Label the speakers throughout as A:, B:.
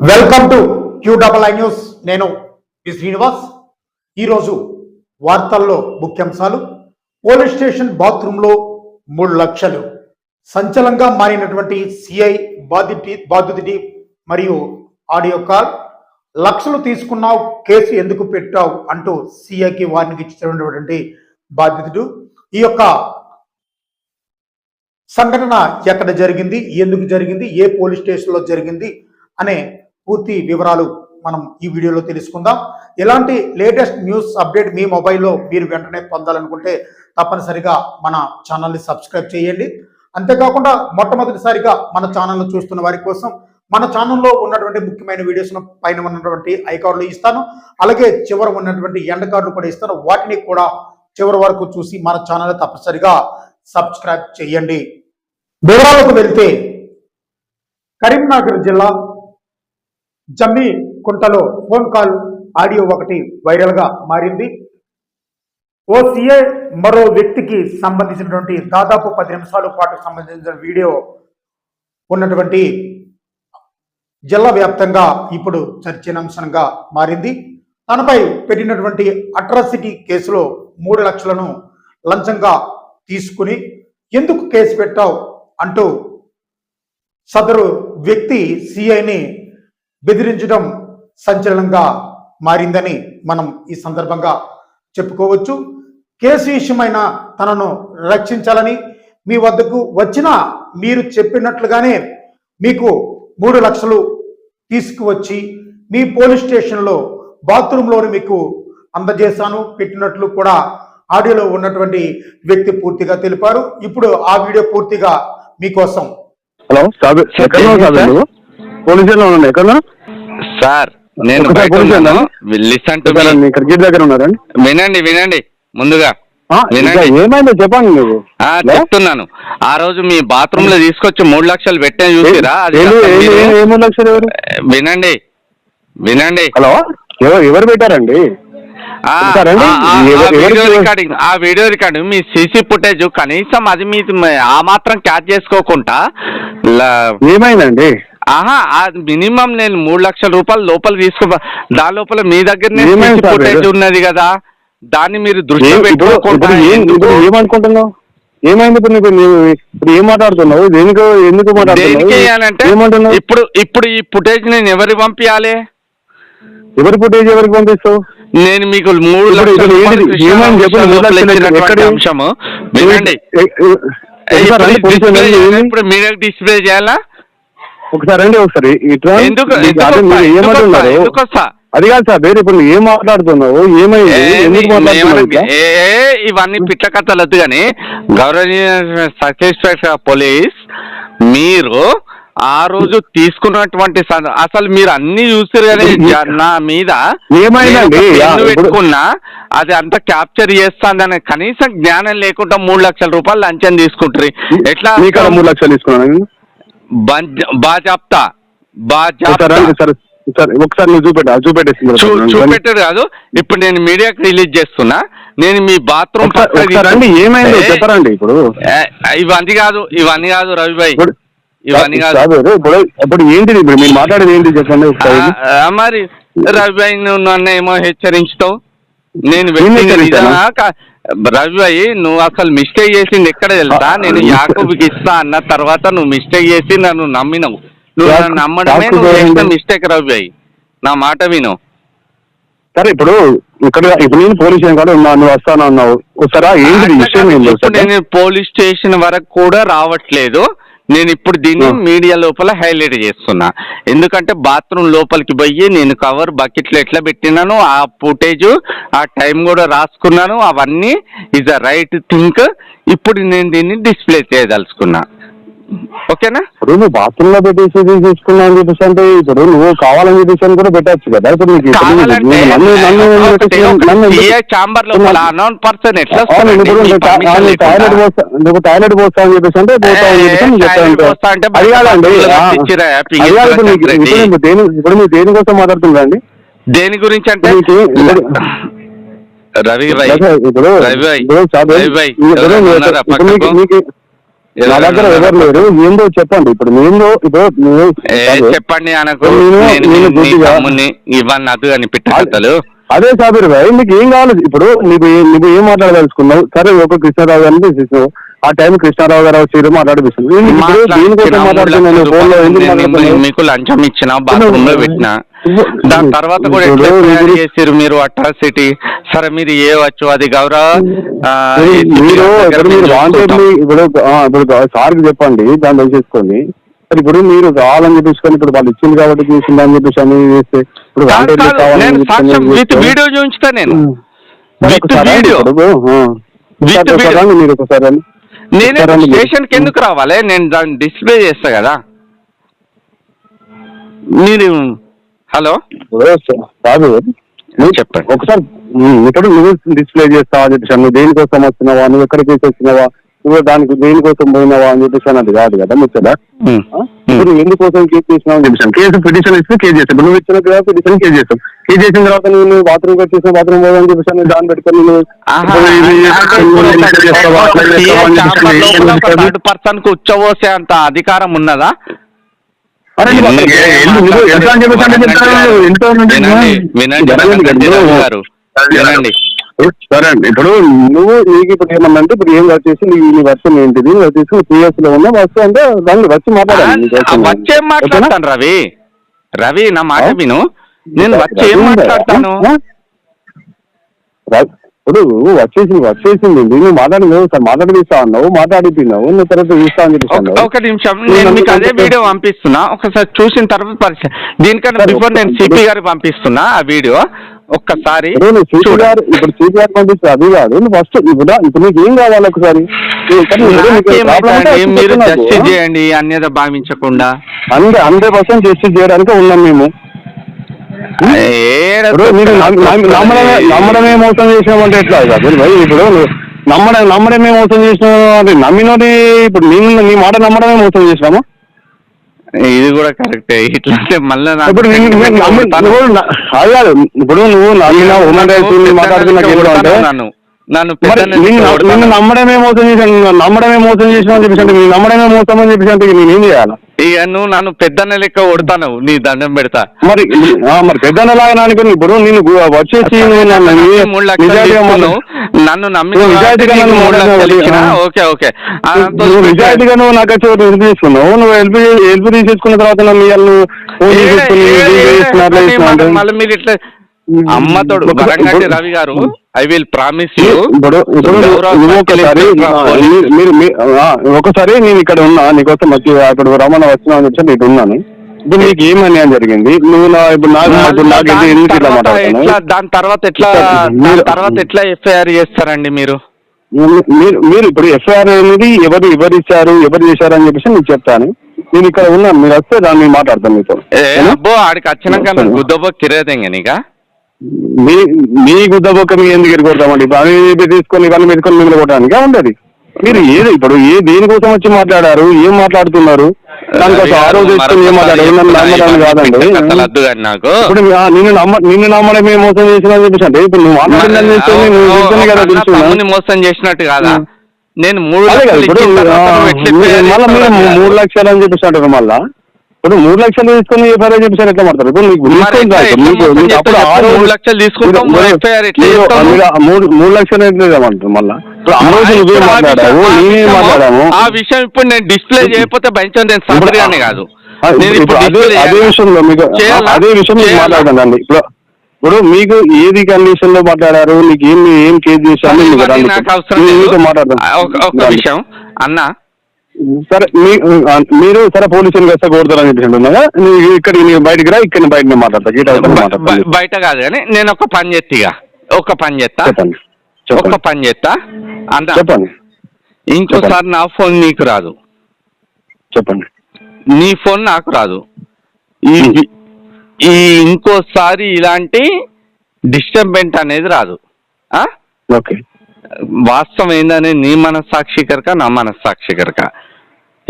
A: Welcome to Q double I news నేను P Srinivas. ఈరోజు వార్తల్లో ముఖ్యాంశాలు. పోలీస్ స్టేషన్ బాత్రూంలో మూడు లక్షలు. సంచలంగా మారినటువంటి సిఐ బాధితి బాధితుడి మరియు ఆడియో కాల్. లక్షలు తీసుకున్నావు కేసు ఎందుకు పెట్టావు అంటూ సిఐకి వార్నింగ్ ఇచ్చినటువంటి బాధితుడు. ఈ యొక్క సంఘటన ఎక్కడ జరిగింది ఎందుకు జరిగింది ఏ పోలీస్ స్టేషన్లో జరిగింది అనే పూర్తి వివరాలు మనం ఈ వీడియోలో తెలుసుకుందాం. ఎలాంటి లేటెస్ట్ న్యూస్ అప్డేట్ మీ మొబైల్లో మీరు వెంటనే పొందాలనుకుంటే తప్పనిసరిగా మన ఛానల్ని సబ్స్క్రైబ్ చేయండి. అంతేకాకుండా మొట్టమొదటిసారిగా మన ఛానల్ను చూస్తున్న వారి కోసం మన ఛానల్లో ఉన్నటువంటి ముఖ్యమైన వీడియోస్ను పైన ఉన్నటువంటి ఐకార్డులు ఇస్తాను. అలాగే చివర ఉన్నటువంటి ఎండ కార్డులు కూడా ఇస్తాను. వాటిని కూడా చివరి వరకు చూసి మన ఛానల్ తప్పనిసరిగా సబ్స్క్రైబ్ చేయండి. వివరాలకు వెళ్తే కరీంనగర్ జిల్లా జమ్మి కుంటలో ఫోన్ కాల్ ఆడియో ఒకటి వైరల్గా మారింది. ఓ సీఏ మరో వ్యక్తికి సంబంధించినటువంటి దాదాపు పది నిమిషాల పాటు సంబంధించిన వీడియో ఉన్నటువంటి జిల్లా వ్యాప్తంగా ఇప్పుడు చర్చనాంశంగా మారింది. తనపై పెట్టినటువంటి అట్రాసిటీ కేసులో మూడు లక్షలను లంచంగా తీసుకుని ఎందుకు కేసు పెట్టావు అంటూ సదరు వ్యక్తి సిఐని బెదిరించడం సంచలనంగా మారిందని మనం ఈ సందర్భంగా చెప్పుకోవచ్చు. కేసు విషయమైన తనను రక్షించాలని మీ వద్దకు వచ్చిన మీరు చెప్పినట్లుగానే మీకు మూడు లక్షలు తీసుకువచ్చి మీ పోలీస్ స్టేషన్లో బాత్రూంలోని మీకు అందజేశాను. పెట్టినట్లు కూడా ఆడియోలో ఉన్నటువంటి వ్యక్తి పూర్తిగా తెలిపారు. ఇప్పుడు ఆ వీడియో పూర్తిగా మీకోసం.
B: హలో సాబి ఎక్కడ ఉన్నావు సాబి నువ్వు పోలీస్ స్టేషన్లో ఉన్నాను ఎక్కడ?
C: సార్ నేను
B: ఒకసారి
C: బయట ఉన్నాను
B: ఇక్కడ దగ్గర ఉన్నారండి
C: వినండి వినండి. ముందుగా
B: ఆ, ఇంకా
C: వినండి
B: ఏమైందో చెప్పండి నువ్వు.
C: ఆ,
B: లే?
C: చెప్తున్నాను. ఆ రోజు మీ బాత్రూమ్లో తీసుకొచ్చి మూడు లక్షలు పెట్టే చూసిరా? అది
B: ఏంది-
C: అసలు
B: ఏంది-
C: మీరు-
B: ఏంది- ఏ మూడు లక్షలు ఎవరు?
C: వినండి. వినండి.
B: హలో? ఎవరు ఎవరు పెట్టారండి?
C: ఆ,
B: చెప్తారండి?
C: ఆ, ఆ,
B: ఎవరు-
C: ఆ వీడియో రికార్డింగ్ ఆ వీడియో రికార్డింగ్ మీ సీసీ ఫుటేజ్ కనీసం అది మీ ఆ మాత్రం క్యాచ్ చేసుకోకుండా ల-
B: ఏమైందండి?
C: మినిమం నేను మూడు లక్షల రూపాయలు లోపల తీసుకో దాని లోపల మీ దగ్గరనే
B: సార్
C: ఫుటేజ్
B: మీరు?
C: ఉన్నది కదా దాన్ని మీరు దృష్టి
B: ఏమనుకుంటున్నావు? ఏమైంది ఇప్పుడు నీకు? ఇప్పుడు ఏం మాట్లాడుతున్నావు? దేనికి ఎందుకు మాట్లాడుతున్నావు?
C: ఇప్పుడు ఇప్పుడు ఈ ఫుటేజ్ నేను ఎవరికి పంపించాలి
B: ఎవరి ఫుటేజ్ ఎవరికి పంపిస్తావు?
C: నేను మీకు మూడు లక్షల? అంశము. వినండి. ఇప్పుడు మీడియాకి డిస్ప్లే చేయాలా?
B: ఒకసారి రండి ఒకసారి. ఇట్లా
C: ఎందుకు
B: అదే? ఏమంటున్నారు? కాదు సార్ వేరే ఇప్పుడు ఏం మాట్లాడుతున్నావు? ఏమైంది?
C: ఇవన్నీ పిట్ల కథలు వద్దు కానీ గౌరవనీయ సర్కిల్ పోలీస్ మీరు ఆ రోజు తీసుకున్నటువంటి అసలు మీరు అన్ని చూసారు కానీ నా మీద పెట్టుకున్నా అది అంతా క్యాప్చర్ చేస్తాందని కనీసం జ్ఞానం లేకుండా మూడు లక్షల రూపాయలు లంచం తీసుకుంటారు ఎట్లా
B: మూడు లక్షలు తీసుకున్నాను
C: బా చెప్తా. బా
B: ఒకసారి రండి
C: చెప్తా.
B: సార్ సార్ ఒకసారి నువ్వు చూపెట్టు చూపెట్టేసి
C: చూ చూపెట్టాడు కాదు. ఇప్పుడు నేను మీడియాకి రిలీజ్ చేస్తున్నా. నేను మీ బాత్రూమ్
B: రండి. ఏమైందో చెప్పరండి ఇప్పుడు.
C: ఇవన్నీ కాదు ఇవన్నీ కాదు రవిభాయ్ ఇవన్నీ కాదు.
B: ఇప్పుడు ఇప్పుడు ఏంటిది? ఇప్పుడు మీరు మాట్లాడేది ఏంటి? చెప్పండి
C: మరి రవిభాయ్ నువ్వు నన్ను ఏమో హెచ్చరించుతావు నేను
B: నేను
C: కా- రవిభాయ్ నువ్వు అసలు మిస్టేక్ చేసింది ఎక్కడ తెలుసా? నేను యాకూబ్కి ఇస్తా అన్న తర్వాత నువ్వు మిస్టేక్ చేసి నన్ను నమ్మినవు. నువ్వు నన్ను నమ్మడమే నువ్వు చేసిన? మిస్టేక్ రవిభాయ్ నా మాట విను.
B: సరే ఇప్పుడు ఇక్కడ ఇప్పుడు నేను పోలీస్ స్టేషన్ ఉన్నా నువ్వు వస్తాను అన్నావు విషయం
C: ఇప్పుడు నేను పోలీస్ స్టేషన్ వరకు కూడా రావట్లేదు. నేను ఇప్పుడు దీన్ని. మీడియా లోపల హైలైట్ చేస్తున్నా. ఎందుకంటే బాత్రూమ్ లోపలికి పోయి నేను కవర్ బకెట్లో ఎట్లా పెట్టినాను ఆ ఫుటేజ్ ఆ టైం కూడా రాసుకున్నాను. అవన్నీ ఇస్ అ రైట్ థింక్ ఇప్పుడు నేను దీన్ని డిస్ప్లే చేయదలుచుకున్నా. ఓకేనా?
B: ఇప్పుడు నువ్వు బాత్రూమ్లో పెట్టేసి తీసుకున్నావు అని చెప్పేసి అంటే ఇప్పుడు నువ్వు కావాలని చెప్పేసి అని కూడా పెట్టచ్చు కదా. ఇప్పుడు నీకు
C: చాంబర్ లోపల అన్నోన్ పర్సన్ ఎట్లా
B: టాయిలెట్ నువ్వు టాయిలెట్ పోస్తా అని చెప్పేసి అంటే పోతా అని చెప్పేసి అది కాదండి కాదు ఇప్పుడు. ఇప్పుడు నువ్వు దేని ఇప్పుడు మీరు దేనికోసం మాట్లాడుతుందండి
C: దేని గురించి అంటే
B: మీకు ఇప్పుడు-
C: రవి
B: ఇప్పుడు
C: రవి
B: ఇప్పుడు ఇప్పుడు మీకు- ఇప్పుడు మీకు-? మీకు నా దగ్గర ఎవరు లేరు ఏందో చెప్పండి ఇప్పుడు ఇప్పుడు నేను- కాదు.
C: చెప్పండి అనకు ఇవన్నీ అదు అని
B: అదే సాబిర్ భాయ్ నీకు ఏం కావాలి ఇప్పుడు ఏ- నీకు ఏం మాట్లాడదలుచుకున్నావు సరే ఒక కృష్ణారావు గారిని తీసేసావు ఆ టైం కృష్ణారావు గారు వచ్చి మాట్లాడిపిస్తుంది
C: మీకు లంచం ఇచ్చిన బాత్రూమ్లో పెట్టిన. దాని తర్వాత కూడా చేసిరు మీరు అట్రాసిటీ సరే మీరు ఏ వచ్చు? అది గౌరవ
B: మీరు- ఇప్పుడు. ఇప్పుడు సార్కి చెప్పండి దాన్ని మరి ఇప్పుడు మీరు కావాలని చెప్పేసుకొని ఇప్పుడు వాళ్ళు ఇచ్చింది కాబట్టి చూసిందని చెప్పేసి అని చేస్తే ఇప్పుడు చెప్పేసి
C: విత్ వీడియో చూపించుతా నేను. With video.
B: రండి మీరు ఒకసారి.
C: నేనే
B: ఒకసారి రండి మీరు.
C: స్టేషన్కి ఎందుకు రావాలి? నేను దాన్ని డిస్ప్లే చేస్తా కదా. మీరు హలో?
B: కాదు
C: చెప్పండి.
B: ఒకసారి ఇక్కడ నువ్వు డిస్ప్లే చేస్తావా అని చెప్పేసి నువ్వు దేనికోసం వచ్చినావా నువ్వు ఎక్కడికి వచ్చినావా నువ్వు దానికి దేనికోసం పోయినావా అని చెప్పేసి అన్నది కాదు కదా ముచ్చట? ఇప్పుడు ఎందుకోసం కేసు చేసినావు అని చెప్పేసి కేసు పిటిషన్ ఇస్తే కేసు చేస్తాం నువ్వు ఇచ్చిన కదా పిటిషన్ కేసు చేస్తాం కేసు చేసిన తర్వాత నువ్వు బాత్రూమ్ వచ్చేసిన బాత్రూమ్ పోదని చెప్పేసి నువ్వు దాన్ని పెట్టుకొని నువ్వు అని
C: పర్సన్కు ఉచ్చబోసే అంత అధికారం ఉన్నదా?
B: అని
C: వినండి గారు. వినండి.
B: సరే అండి. ఇప్పుడు నువ్వు నీకు ఇప్పుడు ఏమన్నా అంటే ఇప్పుడు ఏం వచ్చేసి నీ నీ వర్షం ఏంటిది? నువ్వు వచ్చేసి పిఎస్లో ఉన్నా వస్తు అంటే దాన్ని వచ్చి మాట్లాడాలి వచ్చి
C: వచ్చేం మాట్లాడతాను రవి? రవి నా మాట? విను. నేను వచ్చేం మాట్లాడతాను?
B: ఆ? రా- ఇప్పుడు వచ్చేసింది వచ్చేసింది నువ్వు మాట్లాడి సార్? మాట్లాడిపిస్తా అన్నావు మాట్లాడిపోయినావు నువ్వు తర్వాత చూస్తా అని చెప్పేసి
C: ఒక- నిమిషం.
B: నేను
C: మీకు అదే వీడియో పంపిస్తున్నా. ఒకసారి చూసిన తర్వాత పరిచయం దీనికన్నా బిఫోర్ నేను సిపి గారికి పంపిస్తున్నా ఆ వీడియో. ఒక్కసారి
B: ఇప్పుడు. గారు పంపిస్తే అది కాదు. ఫస్ట్ ఇప్పుడు ఇప్పుడు నీకు ఏం కావాలి ఒకసారి?
C: మీరు. జస్టిస్ చేయండి అన్యత భావించకుండా.
B: హండ్రెడ్ హండ్రెడ్ పర్సెంట్ జస్టిస్ చేయడానికి ఉన్నాం మేము. నమ్మడమే మోసం చేసినామంటే ఎట్లా కాదు? ఇప్పుడు నమ్మడం నమ్మడమే మోసం చేసినావు అంటే నమ్మినోని ఇప్పుడు నేను నీ మాట నమ్మడమే మోసం చేసినామా.
C: ఇది కూడా కరెక్టే. ఇట్లా అంటే మళ్ళీ నాకు
B: ఇప్పుడు నువ్వు న- అది కాదు ఇప్పుడు నువ్వు నమ్మిన ఉమెన్ రైట్స్
C: నన్ను
B: మాట్లాడుతున్నా
C: పెద్దన్నలకి
B: అంటే
C: కొడతాను నన్ను నన్ను
B: నిన్ను నమ్మడమే మోసం చేశాను నమ్మడమే మోసం చేసినా అని చెప్పేసి అంటే నమ్మడమే మోసం అని చెప్పేసి అంటే నేను చేయాలి?
C: ఇక నువ్వు నన్ను పెద్దన్న లెక్క కొడతాను నీ దండం పెడతా.
B: మరి మరి పెద్దనలాగా అనుకుని ఇప్పుడు నేను వచ్చేసి
C: మూడు లక్షలు. నన్ను నమ్మి. ఓకే ఓకే
B: నువ్వు నిజాయితీగా నువ్వు నాకు వచ్చి హెల్ప్ తీసుకున్నావు? నువ్వు హెల్ప్ హెల్ప్ తీసేసుకున్న తర్వాత
C: మళ్ళీ మీరు ఇట్లా అమ్మతోడు వరంగంటి రవి గారు ఐ విల్ ప్రామిస్ యూ.
B: ఇప్పుడు మీరు- ఒకసారి నేను ఇక్కడ ఉన్నా నీకోసం వచ్చి అక్కడ రమణ వచ్చినా అని చెప్పి నేను ఉన్నాను. ఇప్పుడు నీకు ఏం అన్యాయం జరిగింది? నువ్వు నా ఇప్పుడు నాకు నాకు ఇట్లా మాట్లాడుతున్నావు?
C: దాని తర్వాత ఎట్లా తర్వాత ఎట్లా ఎఫ్ఐఆర్ చేస్తారండి మీరు?
B: మీరు మీరు ఇప్పుడు ఎఫ్ఐఆర్ అనేది ఎవరు ఎవరు ఇచ్చారు ఎవరు చేశారు అని చెప్పేసి నీకు చెప్తాను. నేను ఇక్కడ ఉన్నాను మీరు వస్తే దాన్ని నేను మాట్లాడతాను మీతో?
C: అబ్బో ఆడికి వచ్చినాక నాకు గుద్దబో కిరేదంగా నీకా
B: మీ మీ గుద్దబొక్క మీ ఎందుకు ఇప్పుడు అవి తీసుకొని ఇవన్నీ పెట్టుకొని మిమ్మల్ని కొట్టడానికి ఉండదు. మీరు ఏది ఇప్పుడు ఏ దేనికోసం వచ్చి మాట్లాడారు? ఏం మాట్లాడుతున్నారు?
C: నాకు.
B: ఇప్పుడు నిన్ను నమ్మ నిన్ను నమ్మడమే మోసం చేసిన చెప్పేసి అంటే ఇప్పుడు నువ్వు
C: మోసం చేసినట్టు కాదా? నేను మూడు లక్షలు
B: మూడు లక్షలు అని చెప్పేసి అంటారు మళ్ళా? ఇప్పుడు మూడు లక్షలు తీసుకొని ఎఫ్ఐఆర్ చెప్పేసి ఎట్లా పడతారు ఇప్పుడు
C: మూడు లక్షలు తీసుకుంటావు,
B: మీరు-
C: మూడు
B: మూడు లక్షలు ఇవ్వమంటారు మళ్ళా? ఆ
C: విషయం- ఇప్పుడు నేను డిస్ప్లే చేయకపోతే భయంతో నేను అని కాదు.
B: అదే? విషయంలో మీకు? అదే విషయం? మాట్లాడండి ఇప్పుడు ఇప్పుడు మీకు ఏది కండిషన్లో మాట్లాడారు? నీకు ఏం ఏం కేసు
C: లేదు.
B: మీతో మాట్లాడదాం.
C: ఒక-. విషయం. అన్న
B: సరే మీ మీరు సరే పోలీసులు వస్తే కొడతారని చెప్పేసి నువ్వు ఇక్కడ నేను బయటికి రా ఇక్కడ బయట మాట్లాడతా గీట
C: బయట కాదు కానీ నేను ఒక పని చేస్తా ఒక పని చేస్తా. ఒక పని చేస్తా. అన్న
B: చెప్పండి.
C: ఇంకోసారి నా ఫోన్ నీకు రాదు.
B: చెప్పండి.
C: నీ ఫోన్ నాకు రాదు. ఈ. ఈ ఇంకోసారి ఇలాంటి డిస్టర్బెంట్ అనేది రాదు.
B: ఓకే.
C: వాస్తవం ఏందని నీ మనస్సాక్షి కనుక నా మనస్సాక్షి కనుక.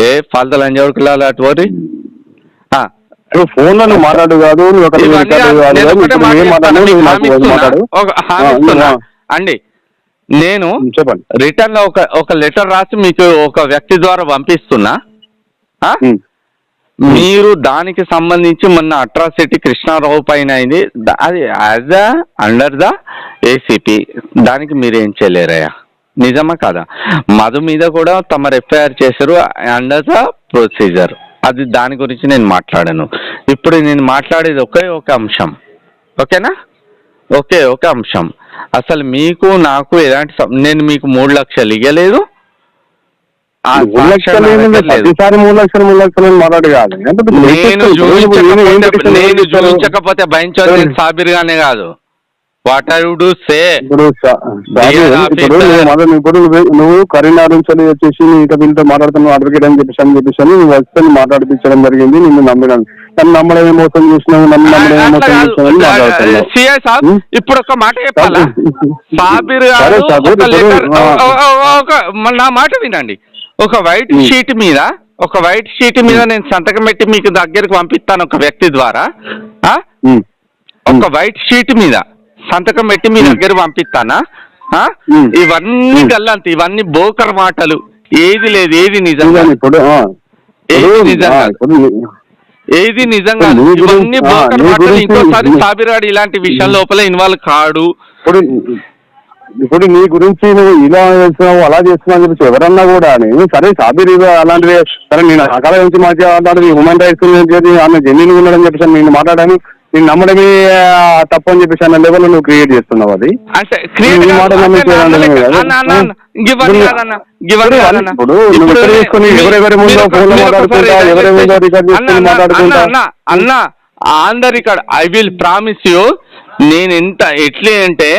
C: ఏ ఫాల్తలు అంజవడుకులాలు అటువంటి? ఆ,
B: నువ్వు ఫోన్లో నువ్వు మాట్లాడు. కాదు
C: అండి నేను
B: చెప్పండి.
C: రిటర్న్లో ఒక ఒక లెటర్ రాసి మీకు ఒక వ్యక్తి ద్వారా పంపిస్తున్నా. మీరు దానికి సంబంధించి మొన్న అట్రాసిటీ కృష్ణారావు పైన అయింది. ద- అది as a under the ACP దానికి మీరు ఏం చేయలేరయ్యా? నిజమా కాదా? మధు మీద కూడా తమరు ఎఫ్ఐఆర్ చేశారు అండర్ ద ప్రొసీజర్. అది దాని గురించి నేను మాట్లాడాను. ఇప్పుడు నేను మాట్లాడేది ఒకే ఒక అంశం. ఓకేనా? ఓకే ఒక అంశం. అసలు మీకు నాకు ఎలాంటి నేను మీకు మూడు లక్షలు ఇవ్వలేదు నేను చూపించకపోతే నేను సాబిర్ గానే కాదు. What are you do say
B: ఇప్పుడు. నువ్వు ఇప్పుడు నువ్వు- కరీంనగర్ నుంచి వచ్చేసి నీతో వీళ్ళతో మాట్లాడుతున్నావు అడ్వకేట్ అని చెప్పేసి అని చెప్పేసి అని వస్తే మాట్లాడిపించడం జరిగింది నిన్ను నమ్మినాను నన్ను నమ్మడమే మోసం చేసినావు? నన్ను నమ్మడమే మోసం చేసినావు?
C: ఇప్పుడు ఒక మాట చెప్పాలా? సాబిర్ నా మాట వినండి. ఒక వైట్. షీట్ మీద ఒక వైట్ షీట్ మీద నేను సంతకం పెట్టి మీకు దగ్గరికి పంపిస్తాను ఒక వ్యక్తి ద్వారా. ఒక వైట్ షీట్ మీద సంతకం పెట్టి మీ. దగ్గర పంపిస్తానా. ఇవన్నీ. గల్లంత ఇవన్నీ బోకర్ మాటలు. ఏది లేదు ఏది
B: ఇప్పుడు ఆ,
C: ఏది ఏది నిజంగా? ఇవన్నీ బోకర్ మాటలు. ఇంకోసారి సాబిరాడు ఇలాంటి విషయం లోపల ఇన్వాల్వ్ కాడు.
B: ఇప్పుడు ఇప్పుడు నీ గురించి నువ్వు ఇలా చేస్తున్నావు అలా చేస్తున్నావు అని చెప్పేసి ఎవరన్నా కూడా నేను సరే సాబిర్ అలాంటివి సరే నేను రకాల గురించి మాట్లాడాలి హ్యూమన్ రైట్స్ ఆమె జెన్యున్ ఉన్నాడని చెప్పేసి నేను మాట్లాడాను. నేను నమ్మడమే ఆ, తప్పు అని చెప్పేసి అన్న లెవెల్ నువ్వు క్రియేట్ చేస్తున్నావు అది. ఇప్పుడు నువ్వు ఎవరెవరి ముందో మాట్లాడుకుంటా, ఎవరెవరి ముందో రికార్డ్ చేసుకొని మాట్లాడుకుంటా.
C: అన్న అన్న on the record I will promise you నేను ఎంత ఎట్లే అంటే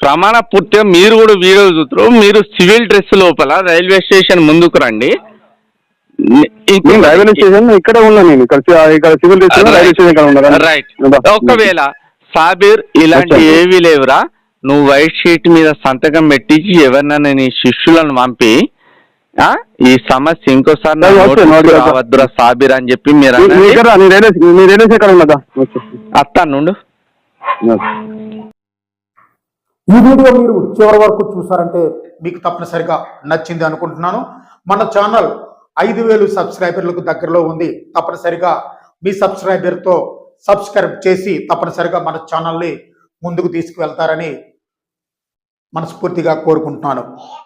C: ప్రమాణ పూర్తిగా మీరు కూడా వీడియో చూస్తారు మీరు సివిల్ డ్రెస్ లోపల రైల్వే స్టేషన్ ముందుకు రండి
B: నేను రైల్వే స్టేషన్ ఇక్కడ ఉన్నా నేను. ఇక్కడ ఇక్కడ సివిల్ స్టేషన్ రైల్వే స్టేషన్ ఇక్కడ ఉన్నా
C: రైట్ ఒకవేళ సాబిర్ ఇలాంటి. ఏవి లేవురా నువ్వు వైట్ షీట్ మీద సంతకం పెట్టించి ఎవరినైనా నీ శిష్యులను పంపి ఆ? ఈ సమస్య ఇంకోసారి. రావద్దురా సాబిర్ అని చెప్పి మీరు
B: నీ- నీ
C: అనండి.
B: ఇక్కడ నీ రైల్వే నీ రైల్వే స్టేషన్ ఎక్కడ ఉన్నదా?
C: అత్తా నుండు.
A: ఈ వీడియో మీరు చివరి వరకు చూసారంటే మీకు తప్పనిసరిగా నచ్చింది అనుకుంటున్నాను. మన ఛానల్ ఐదు వేలు సబ్స్క్రైబర్లకు దగ్గరలో ఉంది. తప్పనిసరిగా మీ సబ్స్క్రైబర్తో సబ్స్క్రైబ్ చేసి తప్పనిసరిగా మన ఛానల్ని ముందుకు తీసుకువెళ్తారని మనస్ఫూర్తిగా కోరుకుంటున్నాను.